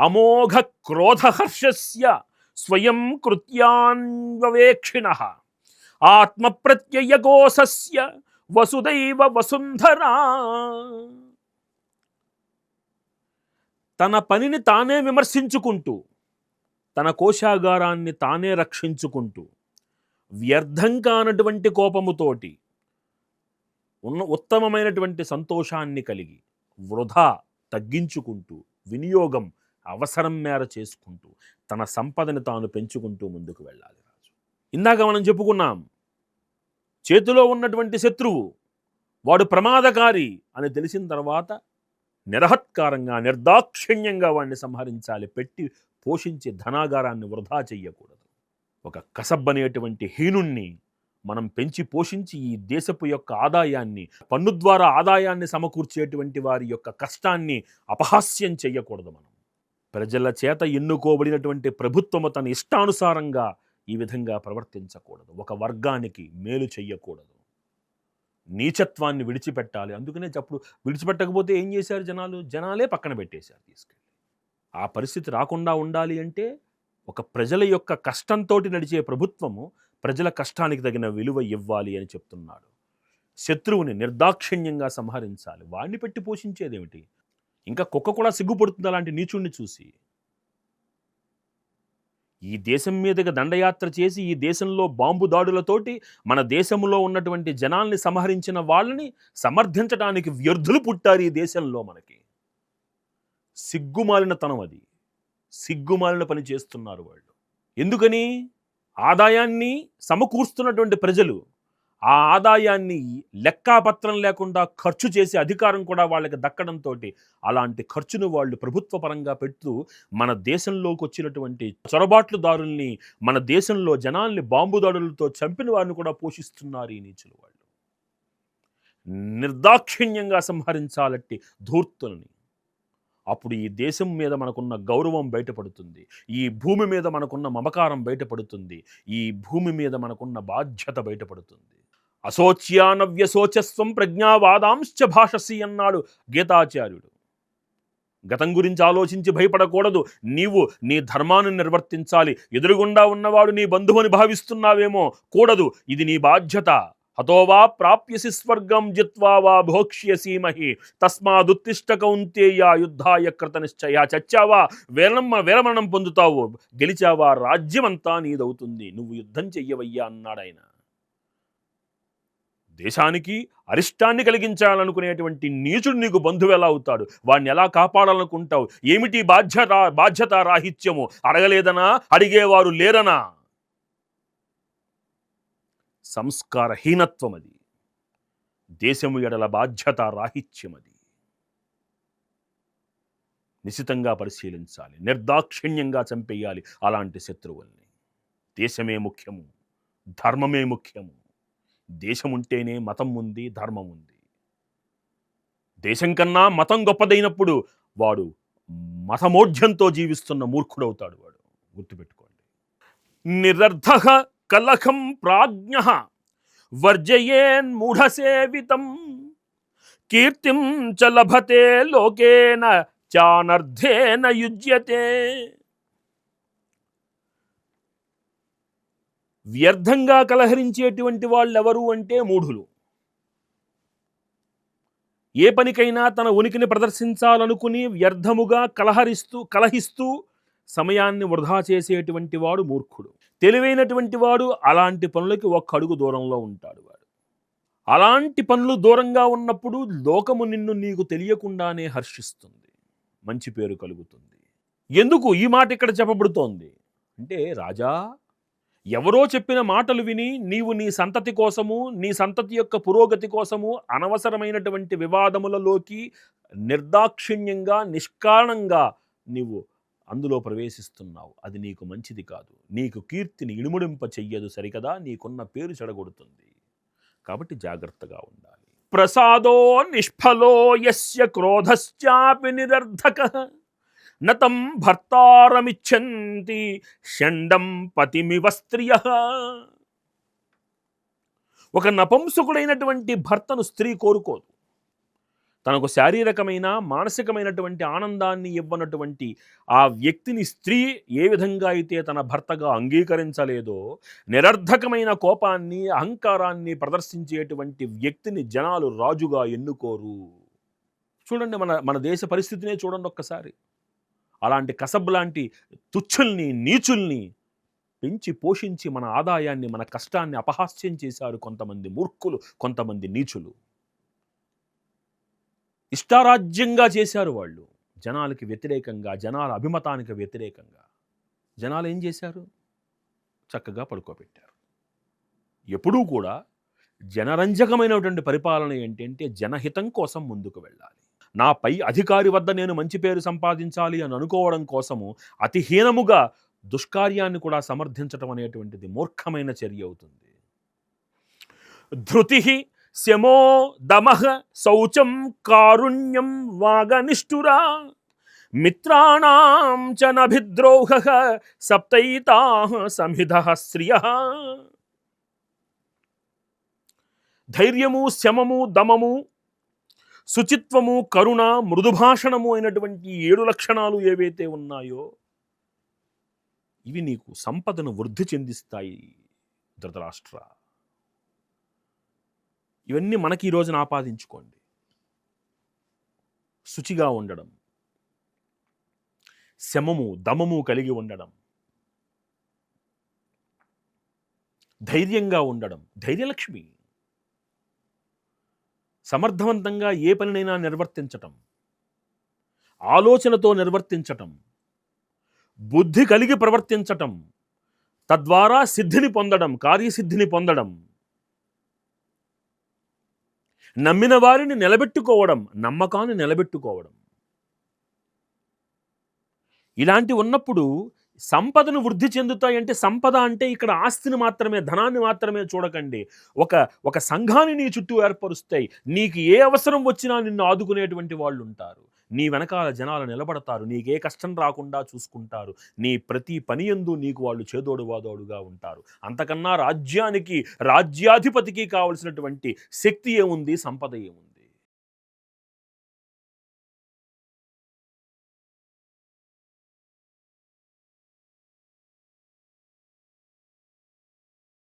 అమోఘ క్రోధహర్షస్య స్వయం కృత్యాన్వేక్షిణ ఆత్మప్రత్యయకోశస్య వసుదైవ వసుంధరా. తన పనిని తానే విమర్శించుకుంటూ తన కోశాగారాన్ని తానే రక్షించుకుంటూ వ్యర్థం కానటువంటి కోపముతోటి ఉన్న ఉత్తమమైనటువంటి సంతోషాన్ని కలిగి వృధా తగ్గించుకుంటూ వినియోగం అవసరం మేర చేసుకుంటూ తన సంపదని తాను పెంచుకుంటూ ముందుకు వెళ్ళాలి రాజు. ఇందాక మనం చెప్పుకున్నాం చేతిలో ఉన్నటువంటి శత్రువు వాడు ప్రమాదకారి అని తెలిసిన తర్వాత నిరహత్కారంగా నిర్దాక్షిణ్యంగా వాడిని సంహరించాలి పెట్టి పోషించే ధనాగారాన్ని వృధా చెయ్యకూడదు. ఒక కసబ్ అనేటువంటి హీనుణ్ణి మనం పెంచి పోషించి ఈ దేశపు యొక్క ఆదాయాన్ని పన్ను ద్వారా ఆదాయాన్ని సమకూర్చేటువంటి వారి యొక్క కష్టాన్ని అపహాస్యం చేయకూడదు మనం. ప్రజల చేత ఎన్నుకోబడినటువంటి ప్రభుత్వము తన ఇష్టానుసారంగా ఈ విధంగా ప్రవర్తించకూడదు. ఒక వర్గానికి మేలు చెయ్యకూడదు. నీచత్వాన్ని విడిచిపెట్టాలి. అందుకనే అప్పుడు విడిచిపెట్టకపోతే ఏం చేశారు జనాలు? జనాలే పక్కన పెట్టేశారు తీసుకెళ్ళి. ఆ పరిస్థితి రాకుండా ఉండాలి అంటే ఒక ప్రజల యొక్క కష్టంతో నడిచే ప్రభుత్వము ప్రజల కష్టానికి తగిన విలువ ఇవ్వాలి అని చెప్తున్నాడు. శత్రువుని నిర్దాక్షిణ్యంగా సంహరించాలి. వాడిని పెట్టి పోషించేదేమిటి? ఇంకా కుక్క కూడా సిగ్గుపడుతుంది అలాంటి నీచుణ్ణి చూసి. ఈ దేశం మీదకి దండయాత్ర చేసి ఈ దేశంలో బాంబు దాడులతోటి మన దేశంలో ఉన్నటువంటి జనాల్ని సంహరించిన వాళ్ళని సమర్థించడానికి వ్యర్థులు పుట్టారు ఈ దేశంలో మనకి. సిగ్గుమాలిన తనం అది. సిగ్గుమాలిన పని చేస్తున్నారు వాళ్ళు. ఎందుకని? ఆదాయాన్ని సమకూరుస్తున్నటువంటి ప్రజలు ఆ ఆదాయాన్ని లెక్కాపత్రం లేకుండా ఖర్చు చేసే అధికారం కూడా వాళ్ళకి దక్కడంతో అలాంటి ఖర్చును వాళ్ళు ప్రభుత్వ పరంగా పెడుతూ మన దేశంలోకి వచ్చినటువంటి చొరబాట్లుదారుల్ని మన దేశంలో జనాల్ని బాంబు దాడులతో చంపిన వారిని కూడా పోషిస్తున్నారు ఈ నీచులు వాళ్ళు. నిర్దాక్షిణ్యంగా సంహరించాలట్టి ధూర్తులని. అప్పుడు ఈ దేశం మీద మనకున్న గౌరవం బయటపడుతుంది. ఈ భూమి మీద మనకున్న మమకారం బయటపడుతుంది. ఈ భూమి మీద మనకున్న బాధ్యత బయటపడుతుంది. అశోచ్యానవ్యశోచస్వం ప్రజ్ఞావాదాంశ్చ భాషసి అన్నాడు గీతాచార్యుడు. గతం గురించి ఆలోచించి భయపడకూడదు. నీవు నీ ధర్మాన్ని నిర్వర్తించాలి. ఎదురుగుండా ఉన్నవాడు నీ బంధువుని భావిస్తున్నావేమో కూడదు. ఇది నీ బాధ్యత. హతోవా ప్రాప్యసి స్వర్గం జిత్వా వా భోక్ష్యసీమహి తస్మాదుత్తిష్ట కౌంతేయ యుద్ధాయ కృత నిశ్చయ. చచ్చావా? వీరమ్మ వీరమరణం పొందుతావు. గెలిచావా? రాజ్యమంతా నీదవుతుంది. నువ్వు యుద్ధం చెయ్యవయ్యా అన్నాడు ఆయన దేశానికి అరిష్టాన్ని కలిగించాలనుకునేటువంటి నీచుడు నీకు బంధువు ఎలా అవుతాడు? వాడిని ఎలా కాపాడాలనుకుంటావు? ఏమిటి బాధ్యత బాధ్యత రాహిత్యము? అడగలేదనా? అడిగేవారు లేరనా? సంస్కారహీనత్వం అది దేశము ఎడల బాధ్యత రాహిత్యం అది నిశితంగా పరిశీలించాలి. నిర్దాక్షిణ్యంగా చంపేయాలి అలాంటి శత్రువుల్ని. దేశమే ముఖ్యము ధర్మమే ముఖ్యము. దేశం ఉంటేనే మతం ఉంది ధర్మం ఉంది దేశం కన్నా మతం గొప్పదైనప్పుడు వాడు మతమోఢ్యంతో జీవిస్తున్న మూర్ఖుడవుతాడు వాడు. గుర్తుపెట్టుకోండి. నిరర్ధ కలహం ప్రాజ్ఞ వర్జయేన్మూఢసేవితం కీర్తిం చ లభతే లోకేన చానర్థేన యుజ్యతే వ్యర్థంగా కలహరించేటువంటి వాళ్ళు ఎవరు అంటే మూఢులు. ఏ పనికైనా తన ఉనికిని ప్రదర్శించాలనుకుని వ్యర్థముగా కలహరిస్తూ కలహిస్తూ సమయాన్ని వృధా చేసేటువంటి వాడు మూర్ఖుడు. తెలివైనటువంటి వాడు అలాంటి పనులకి ఒక్క అడుగు దూరంలో ఉంటాడు వాడు. అలాంటి పనులు దూరంగా ఉన్నప్పుడు లోకము నిన్ను నీకు తెలియకుండానే హర్షిస్తుంది. మంచి పేరు కలుగుతుంది. ఎందుకు ఈ మాట ఇక్కడ చెప్పబడుతోంది? అంటే రాజా ఎవరో చెప్పిన మాటలు విని నీవు నీ సంతతి కోసము నీ సంతతి యొక్క పురోగతి కోసము అనవసరమైనటువంటి వివాదములలోకి నిర్దాక్షిణ్యంగా నిష్కారణంగా నీవు అందులో ప్రవేశిస్తున్నావు. అది నీకు మంచిది కాదు. నీకు కీర్తిని ఇనుముడింప చెయ్యదు సరికదా? నీకున్న పేరు చెడగొడుతుంది. కాబట్టి జాగ్రత్తగా ఉండాలి. ప్రసాదో నిష్ఫలో యస్య క్రోధశ్చాపి నిరర్ధక. నతం భర్తారమిచ్చంతి షండం పతిమివ స్త్రియ. ఒక నపంసకుడైనటువంటి భర్తను స్త్రీ కోరుకోదు. తనకు శారీరకమైన మానసికమైనటువంటి ఆనందాన్ని ఇవ్వనటువంటి ఆ వ్యక్తిని స్త్రీ ఏ విధంగా అయితే తన భర్తగా అంగీకరించలేదో నిరర్ధకమైన కోపాన్ని అహంకారాన్ని ప్రదర్శించేటువంటి వ్యక్తిని జనాలు రాజుగా ఎన్నుకోరు. చూడండి మన మన దేశ పరిస్థితినే చూడండి ఒక్కసారి. అలాంటి కసబ్ లాంటి తుచ్చుల్ని నీచుల్ని పెంచి పోషించి మన ఆదాయాన్ని మన కష్టాన్ని అపహాస్యం చేశారు కొంతమంది మూర్ఖులు కొంతమంది నీచులు. ఇష్టారాజ్యంగా చేశారు వాళ్ళు. జనాలకి వ్యతిరేకంగా జనాల అభిమతానికి వ్యతిరేకంగా. జనాలు ఏం చేశారు? చక్కగా పడుకోబెట్టారు. ఎప్పుడూ కూడా జనరంజకమైనటువంటి పరిపాలన ఏంటంటే జనహితం కోసం ముందుకు వెళ్ళాలి. నా పై అధికారి వద్ద నేను మంచి పేరు సంపాదించాలి అని అనుకోవడం కోసము అతిహీనముగా దుష్కార్యాన్ని కూడా సమర్థించటం అనేటువంటిది మూర్ఖమైన చర్య అవుతుంది. ధృతి శమో దమహ శౌచం కారుణ్యం వాగనిష్ఠురా మిత్రాణం చ నభిద్రోహ సప్తైతా సమిధ శ్రియ ధైర్యము శమము దమము శుచిత్వము కరుణ మృదుభాషణము అయినటువంటి ఏడు లక్షణాలు ఏవైతే ఉన్నాయో ఇవి నీకు సంపదను వృద్ధి చెందిస్తాయి ధృతరాష్ట్ర. ఇవన్నీ మనకి ఈ రోజున ఆపాదించుకోండి. శుచిగా ఉండడం. శమము దమము కలిగి ఉండడం. ధైర్యంగా ఉండడం. ధైర్యలక్ష్మి. సమర్థవంతంగా ఏ పనినైనా నిర్వర్తించటం ఆలోచనతో నిర్వర్తించటం బుద్ధి కలిగి ప్రవర్తించటం తద్వారా సిద్ధిని పొందడం కార్యసిద్ధిని పొందడం నమ్మిన వారిని నిలబెట్టుకోవడం నమ్మకాన్ని నిలబెట్టుకోవడం. ఇలాంటి ఉన్నప్పుడు సంపదను వృద్ధి చెందుతాయంటే సంపద అంటే ఇక్కడ ఆస్తిని మాత్రమే ధనాన్ని మాత్రమే చూడకండి. ఒక ఒక సంఘాన్ని నీ చుట్టూ ఏర్పరుస్తాయి. నీకు ఏ అవసరం వచ్చినా నిన్ను ఆదుకునేటువంటి వాళ్ళు ఉంటారు నీ వెనకాల జనాలు నిలబడతారు. నీకే కష్టం రాకుండా చూసుకుంటారు. నీ ప్రతి పని ఎందు నీకు వాళ్ళు చేదోడు వాదోడుగా ఉంటారు. అంతకన్నా రాజ్యానికి రాజ్యాధిపతికి కావలసినటువంటి శక్తి ఏముంది? సంపద ఏముంది?